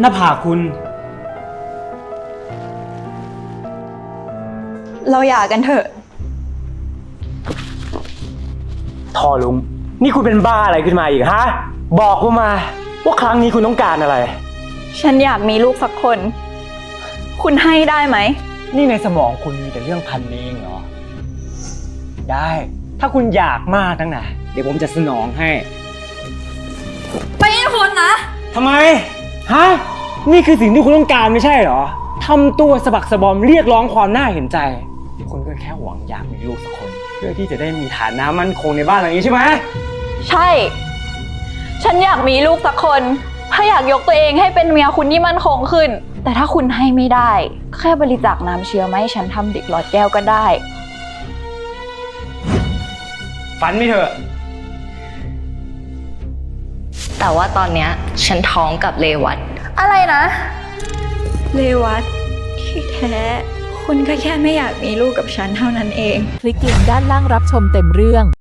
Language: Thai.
หน้าผากคุณ เราหย่ากันเถอะ ทอลุง นี่คุณเป็นบ้าอะไรขึ้นมาอีกฮะ บอกผมมาว่าครั้งนี้คุณต้องการอะไร ฉันอยากมีลูกสักคน คุณให้ได้ไหม นี่ในสมองคุณมีแต่เรื่องพันนี้เองเหรอ ได้ ถ้าคุณอยากมากนักนะเดี๋ยวผมจะสนองให้ไม่คุณนะ ทำไม ฮะ นี่คือสิ่งที่คุณต้องการไม่ใช่เหรอทำตัวสะบักสะบอมเรียกร้องความน่าเห็นใจคุณก็แค่หวังอยากมีลูกสักคน เพื่อที่จะได้มีฐานะมั่นคงในบ้านหลังนี้ใช่ไหมใช่ ฉันอยากมีลูกสักคน ถ้าอยากยกตัวเองให้เป็นเมียคุณที่มั่นคงขึ้น แต่ถ้าคุณให้ไม่ได้ แค่บริจาคน้ำเชื้อมาให้ฉันทำเด็กหลอดแก้วก็ได้ ฝันไม่เถอะ แต่ว่าตอนเนี้ยฉันท้องกับเลวัต อะไรนะ เลวัตที่แท้ คุณก็แค่ไม่อยากมีลูกกับฉันเท่านั้นเอง คลิกลิงก์ด้านล่างรับชมเต็มเรื่อง